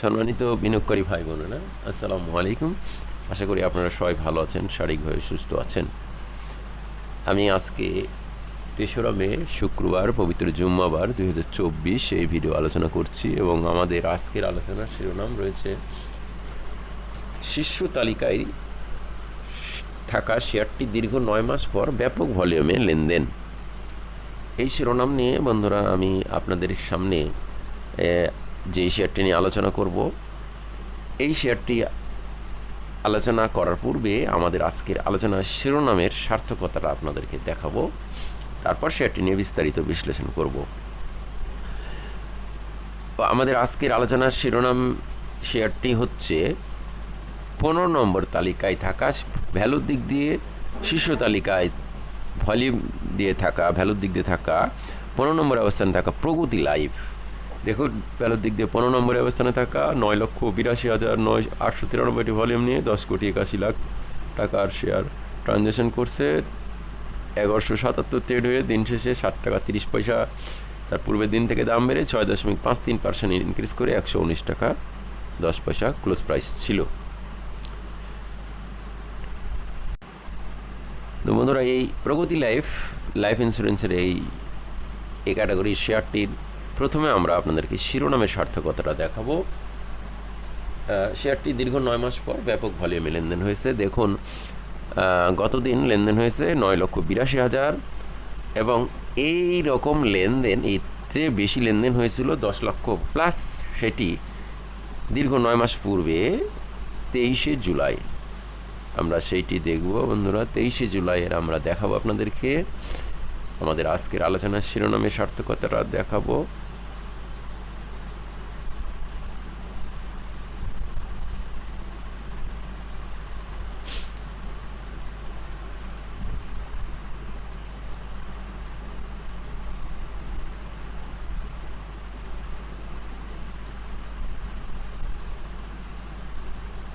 সম্মানিত বিনিয়োগকারী ভাই বোনেরা আসসালামু আলাইকুম। আশা করি আপনারা সবাই ভালো আছেন, শারীরিকভাবে সুস্থ আছেন। আমি আজকে তেসরা মে, শুক্রবার, পবিত্র জুম্মাবার দুই হাজার চব্বিশ এই ভিডিও আলোচনা করছি এবং আমাদের আজকের আলোচনার শিরোনাম রয়েছে, শীর্ষ তালিকায় থাকা শেয়ারটি দীর্ঘ নয় মাস পর ব্যাপক ভলিউমে লেনদেন। এই শিরোনাম নিয়ে বন্ধুরা, আমি আপনাদের সামনে যে শেয়ারটি নিয়ে আলোচনা করব, এই শেয়ারটি আলোচনা করার পূর্বে আমাদের আজকের আলোচনার শিরোনামের সার্থকতাটা আপনাদেরকে দেখাবো, তারপর শেয়ারটি নিয়ে বিস্তারিত বিশ্লেষণ করব। আমাদের আজকের আলোচনার শিরোনাম শেয়ারটি হচ্ছে, পনেরো নম্বর তালিকায় থাকা ভ্যালুর দিক দিয়ে, শীর্ষ তালিকায় ভলিউম দিয়ে থাকা, ভ্যালুর দিক দিয়ে থাকা, পনেরো নম্বর অবস্থানে থাকা প্রগতি লাইফ দেখুন ভ্যালুর দিক দিয়ে পনেরো নম্বরে অবস্থানে থাকা নয় লক্ষ বিরাশি হাজার নয় আটশো তিরানব্বইটি ভলিউম নিয়ে দশ কোটি একাশি লাখ টাকার শেয়ার ট্রানজ্যাকশন করছে। এগারোশো সাতাত্তর ট্রেড হয়ে দিন শেষে ষাট টাকা তিরিশ পয়সা। তার পূর্বের দিন থেকে দাম বেড়ে ছয় দশমিক পাঁচ তিন পার্সেন্ট ইনক্রিজ করে একশো উনিশ টাকা দশ পয়সা ক্লোজ প্রাইস ছিল। তো বন্ধুরা, এই প্রগতি লাইফ লাইফ ইন্স্যুরেন্সের এই এই ক্যাটাগরির শেয়ারটির প্রথমে আমরা আপনাদেরকে শিরোনামের সার্থকতাটা দেখাবো। শেয়ারটি দীর্ঘ নয় মাস পর ব্যাপক ভলিউমে লেনদেন হয়েছে। দেখুন গতদিন লেনদেন হয়েছে নয় লক্ষ বিরাশি হাজার এবং এই রকম লেনদেন চেয়ে বেশি লেনদেন হয়েছিল দশ লক্ষ প্লাস সেটি দীর্ঘ নয় মাস পূর্বে তেইশে জুলাই। আমরা সেইটি দেখব বন্ধুরা, তেইশে জুলাইয়ের আমরা দেখাবো আপনাদেরকে। আমাদের আজকের আলোচনার শিরোনামে সার্থকতাটা দেখাবো।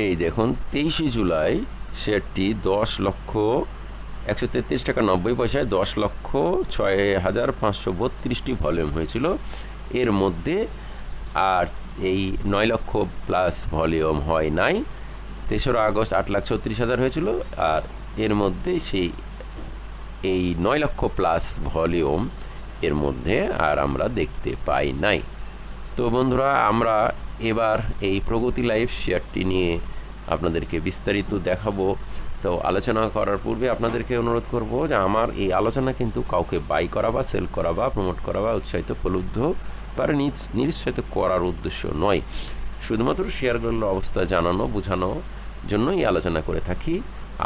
এই দেখুন, তেইশে জুলাই শেয়ারটি দশ লক্ষ একশো তেত্রিশ টাকা নব্বই পয়সায় দশ লক্ষ ছয় হাজার পাঁচশো বত্রিশটি ভলিউম হয়েছিল। এর মধ্যে আর এই নয় লক্ষ প্লাস ভলিউম হয় নাই। তেসরা আগস্ট আট লাখ ছত্রিশ হাজার হয়েছিল আর এর মধ্যে সেই এই নয় লক্ষ প্লাস ভলিউম এর মধ্যে আর আমরা দেখতে পাই নাই। তো বন্ধুরা, আমরা এবার এই প্রগতি লাইফ শেয়ারটি নিয়ে আপনাদেরকে বিস্তারিত দেখাবো। তো আলোচনা করার পূর্বে আপনাদেরকে অনুরোধ করব যে আমার এই আলোচনা কিন্তু কাউকে বাই করা বা সেল করা বা প্রমোট করা বা উৎসাহিত প্রলুব্ধ বা নিরুৎসাহিত করার উদ্দেশ্য নয়। শুধুমাত্র শেয়ারগুলোর অবস্থা জানানো বোঝানো জন্য এই আলোচনা করে থাকি।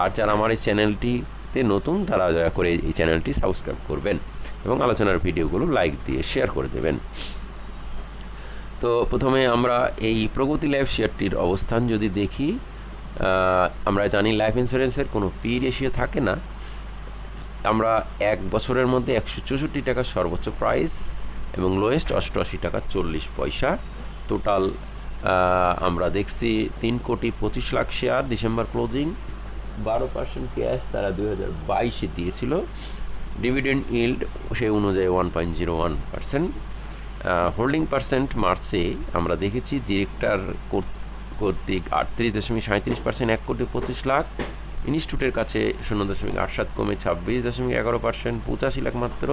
আর যারা আমার এই চ্যানেলটিতে নতুন, তারা দয়া করে এই চ্যানেলটি সাবস্ক্রাইব করবেন এবং আলোচনার ভিডিওগুলো লাইক দিয়ে শেয়ার করে দেবেন। তো প্রথমে আমরা এই প্রগতি লাইফ শেয়ারটির অবস্থান যদি দেখি আমরা জানি লাইফ ইন্স্যুরেন্সের কোনো পি রেশিও থাকে না। আমরা এক বছরের মধ্যে একশো চৌষট্টি টাকা সর্বোচ্চ প্রাইস এবং লোয়েস্ট অষ্টআশি টাকা চল্লিশ পয়সা। টোটাল আমরা দেখছি তিন কোটি পঁচিশ লাখ শেয়ার ডিসেম্বর ক্লোজিং। বারো পার্সেন্ট ক্যাশ তারা দুই হাজার বাইশে দিয়েছিল। ডিভিডেন্ড ইল্ড সেই অনুযায়ী one point zero one percent. Holding percent মার্চে আমরা দেখেছি ডিরেক্টর কর্তৃক আটত্রিশ দশমিক সাঁত্রিশ পার্সেন্ট এক কোটি পঁচিশ লাখ ইনস্টিটিউটের কাছে শূন্য দশমিক আট সাত কমে ছাব্বিশ দশমিক এগারো পার্সেন্ট পঁচাশি লাখ মাত্র।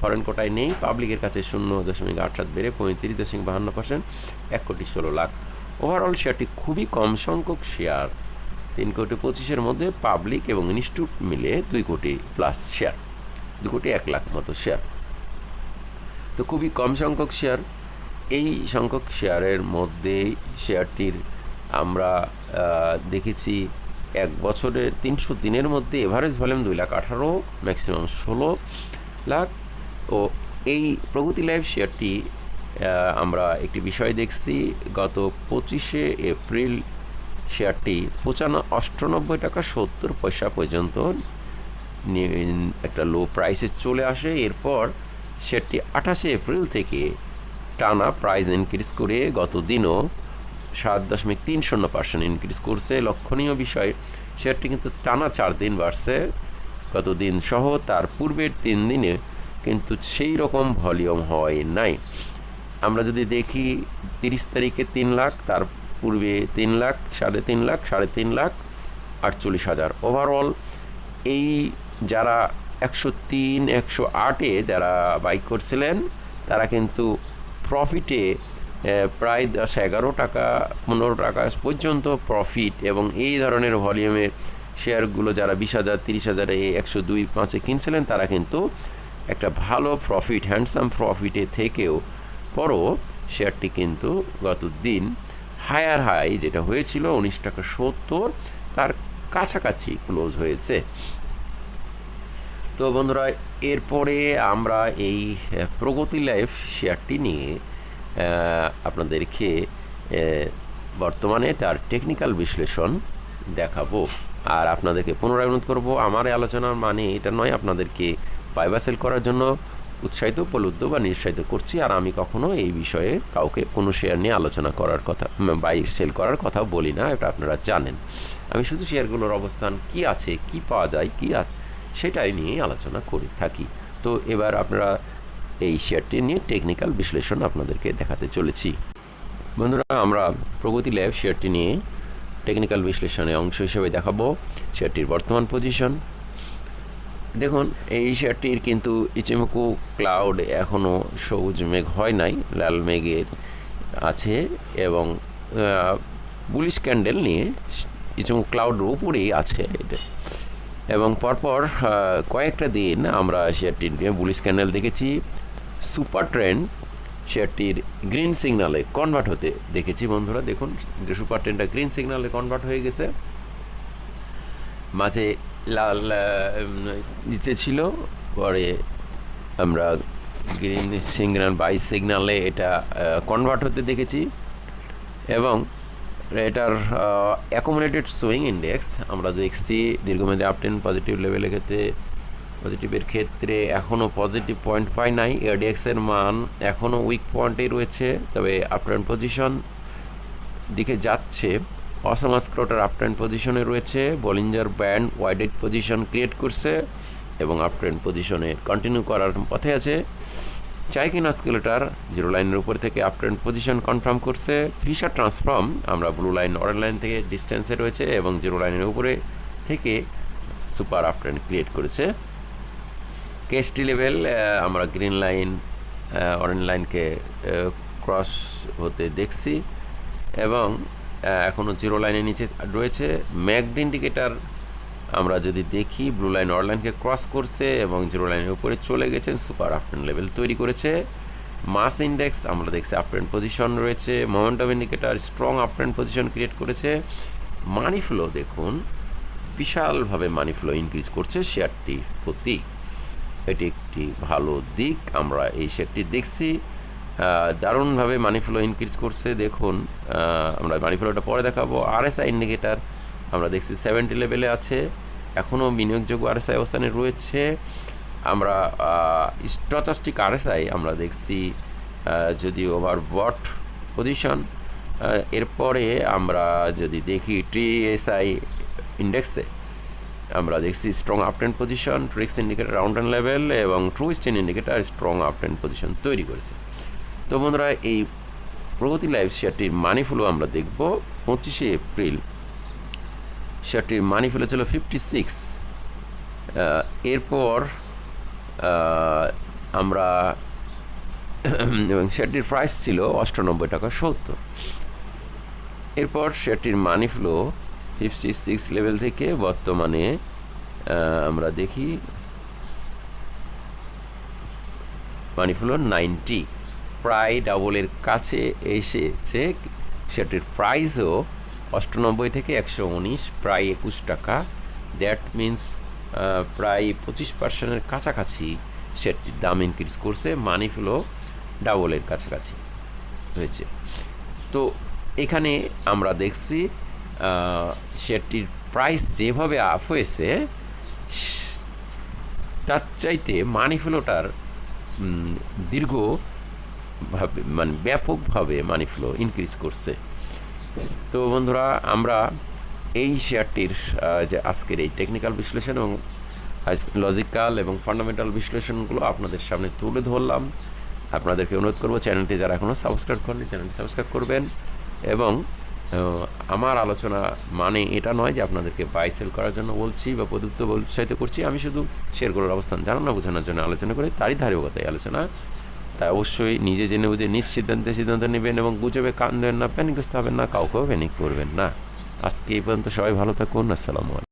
ফরেন কোটায় নেই পাবলিকের কাছে শূন্য দশমিক আট সাত বেড়ে পঁয়ত্রিশ দশমিক বাহান্ন পার্সেন্ট এক কোটি ষোলো লাখ। ওভারঅল শেয়ারটি খুবই কম সংখ্যক শেয়ার তিন কোটি পঁচিশের মধ্যে পাবলিক এবং ইনস্টিটিউট মিলে দুই কোটি প্লাস শেয়ার দু কোটি এক লাখ মতো শেয়ার তো খুবই কম সংখ্যক শেয়ার এই সংখ্যক শেয়ারের মধ্যে শেয়ারটির আমরা দেখেছি এক বছরের তিনশো দিনের মধ্যে এভারেজ ভলিউম দুই লাখ আঠারো ম্যাক্সিমাম ষোলো লাখ। ও এই প্রগতি লাইফ শেয়ারটি আমরা একটি বিষয় দেখছি, গত পঁচিশে এপ্রিল শেয়ারটি পঁচানো অষ্টানব্বই টাকা সত্তর পয়সা পর্যন্ত একটা লো প্রাইসে চলে আসে। এরপর সেটি আঠাশে এপ্রিল থেকে টানা প্রাইস ইনক্রিজ করে গত দিনও সাত দশমিক তিন শূন্য পার্সেন্ট ইনক্রিজ করছে। লক্ষণীয় বিষয়, শেয়ারটি কিন্তু টানা চার দিন বাড়ছে। গত দিন সহ তার পূর্বের তিন দিনে কিন্তু সেই রকম ভলিউম হয় নাই। আমরা যদি দেখি তিরিশ তারিখে তিন লাখ, তার পূর্বে তিন লাখ, সাড়ে তিন লাখ, সাড়ে তিন লাখ, আটচল্লিশ হাজার। ওভারঅল এই যারা একশো তিন, একশো আটে যারা বাইক করছিলেন, তারা কিন্তু প্রফিটে প্রায় দশ এগারো টাকা, পনেরো টাকা পর্যন্ত প্রফিট এবং এই ধরনের ভলিউমের শেয়ারগুলো যারা বিশ হাজার, তিরিশ হাজার, একশো দুই, পাঁচে কিনছিলেন, তারা কিন্তু একটা ভালো প্রফিট হ্যান্ডসাম প্রফিটে থেকেও পরও শেয়ারটি কিন্তু গত দিন হায়ার হাই যেটা হয়েছিল উনিশ টাকা সত্তর, তার কাছাকাছি ক্লোজ হয়েছে। তো বন্ধুরা, এরপরে আমরা এই প্রগতি লাইফ শেয়ারটি নিয়ে আপনাদেরকে বর্তমানে তার টেকনিক্যাল বিশ্লেষণ দেখাবো। আর আপনাদেরকে পুনরায় অনুরোধ করব, আমার আলোচনার মানে এটা নয় আপনাদেরকে বাইবা সেল করার জন্য উৎসাহিত প্রলুব্ধ বা নিরুৎসাহিত করছি, আর আমি কখনো এই বিষয়ে কাউকে কোনো শেয়ার নিয়ে আলোচনা করার কথা বাই সেল করার কথা বলি না, এটা আপনারা জানেন। আমি শুধু শেয়ারগুলোর অবস্থান, কি আছে, কি পাওয়া যায়, কি সেটাই নিয়ে আলোচনা করে থাকি। তো এবার আপনারা এই শেয়ারটি নিয়ে টেকনিক্যাল বিশ্লেষণ আপনাদেরকে দেখাতে চলেছি। বন্ধুরা, আমরা প্রগতি ল্যাব শেয়ারটি নিয়ে টেকনিক্যাল বিশ্লেষণে অংশ হিসেবে দেখাবো শেয়ারটির বর্তমান পজিশন দেখুন, এই শেয়ারটির কিন্তু ইচেমুকু ক্লাউড এখনও সবুজ মেঘ হয় নাই, লাল মেঘের আছে এবং বুলিশ ক্যান্ডেল নিয়ে ইচেমুকু ক্লাউডের উপরেই আছে এটা। এবং পরপর কয়েকটা দিন আমরা শেয়ারটির বুলিশ ক্যান্ডেল দেখেছি, সুপার ট্রেন শেয়ারটির গ্রিন সিগনালে কনভার্ট হতে দেখেছি বন্ধুরা। দেখুন, সুপার ট্রেনটা গ্রিন সিগনালে কনভার্ট হয়ে গেছে। মাঝে লাল নিচে ছিল, পরে আমরা গ্রিন সিগনাল, বাই সিগনালে এটা কনভার্ট হতে দেখেছি। এবং এটার অ্যাকোমোডেটেড সুইং ইন্ডেক্স আমরা দেখছি দীর্ঘমেয়াদী আপটেন পজিটিভ লেভেলের ক্ষেত্রে পজিটিভের ক্ষেত্রে এখনও পজিটিভ পয়েন্ট পাই নাই। এডিএক্সের মান এখনও উইক পয়েন্টেই রয়েছে, তবে আপট্রেন্ড পজিশন দিকে যাচ্ছে। অসমাস ক্রোটার আপট্রেন্ড পজিশনে রয়েছে বলিঞ্জার ব্যান্ড ওয়াইডেড পজিশন ক্রিয়েট করছে এবং আপট্রেন্ড পজিশনে কন্টিনিউ করার পথে আছে। চাইকিনা স্কেলেটার জিরো লাইনের উপর থেকে আপট্রেন্ড পজিশন কনফার্ম করছে। ফিশার ট্রান্সফর্ম, আমরা ব্লু লাইন, অরেঞ্জ লাইন থেকে ডিস্টেন্সে রয়েছে এবং জিরো লাইনের উপরে থেকে সুপার আপট্রেন্ড ক্রিয়েট করেছে। কেএসটি লেভেল আমরা গ্রিন লাইন অরেঞ্জ লাইনকে ক্রস হতে দেখছি এবং এখনও জিরো লাইনের নিচে রয়েছে। ম্যাকড ইন্ডিকেটার আমরা যদি দেখি ব্লু লাইন লাইনকে ক্রস করছে এবং জিরো লাইনের উপরে চলে গেছেন সুপার আপট্রেন্ড লেভেল তৈরি করেছে। মাস ইন্ডেক্স আমরা দেখছি আপট্রেন্ড পজিশন রয়েছে। Momentum indicator strong uptrend position create করেছে। মানি ফ্লো দেখুন, বিশালভাবে মানি ফ্লো ইনক্রিজ করছে শেয়ারটির প্রতি। এটি একটি ভালো দিক, আমরা এই শেয়ারটি দেখছি। দারুণভাবে মানি ফ্লো ইনক্রিজ করছে, দেখুন। আমরা মানি ফ্লোটা পরে দেখাবো। আরএসআই ইন্ডিকেটার আমরা দেখছি সেভেন্টি লেভেলে আছে। এখনও বিনিয়োগযোগ্য আরএসআই অবস্থানে রয়েছে। আমরা স্টচাস্টিক আরএসআই আমরা দেখছি যদি ওভার বট পজিশন এরপরে আমরা যদি দেখি টিএসআই ইন্ডেক্সে আমরা দেখছি strong uptrend position TRIX indicator round and level এবং true strength indicator strong uptrend position তৈরি করেছে। তো বন্ধুরা, এই প্রগতি লাইভ শেয়ারটির মানি আমরা দেখব পঁচিশে এপ্রিল শেয়ারটির মানি ফ্লো ছিল ফিফটি সিক্স এরপর আমরা, এবং শেয়ারটির প্রাইস ছিল অষ্টানব্বই টাকা সত্তর। এরপর শেয়ারটির money flow fifty six level থেকে বর্তমানে আমরা দেখি মানি ফ্লো নাইনটি প্রায় ডাবলের কাছে এসেছে, সেটির প্রাইসও অষ্টানব্বই থেকে একশো উনিশ, প্রায় একুশ টাকা। দ্যাট মিন্স প্রায় পঁচিশ পার্সেন্টের কাছাকাছি সেটির দাম ইনক্রিজ করছে। মানি ফ্লো ডাবলের কাছাকাছি হয়েছে। তো এখানে আমরা দেখছি শেয়ারটির প্রাইস যেভাবে আপ হয়েছে, তার চাইতে মানি ফ্লোটার দীর্ঘভাবে মানে ব্যাপকভাবে মানি ফ্লো ইনক্রিজ করছে। তো বন্ধুরা, আমরা এই শেয়ারটির যে আজকের এই টেকনিক্যাল বিশ্লেষণ এবং লজিক্যাল এবং ফান্ডামেন্টাল বিশ্লেষণগুলো আপনাদের সামনে তুলে ধরলাম। আপনাদেরকে অনুরোধ করব চ্যানেলটি যারা এখনও সাবস্ক্রাইব করেনি চ্যানেলটি সাবস্ক্রাইব করবেন এবং আমার আলোচনা মানে এটা নয় যে আপনাদেরকে বাই সেল করার জন্য বলছি বা প্রদত্ত উৎসাহিত করছি। আমি শুধু শেয়ারগুলোর অবস্থান জানানো, বোঝানোর জন্য আলোচনা করি, তারই ধারাবাহিকতায় আলোচনা তাই অবশ্যই নিজে জেনে বুঝে নিজ সিদ্ধান্তে সিদ্ধান্ত নেবেন এবং গুজবে কান দেবেন না প্যানিকগ্রস্ত হবেন না, কাউকেও প্যানিক করবেন না। আজকে এই পর্যন্ত সবাই ভালো থাকুন, আসসালামু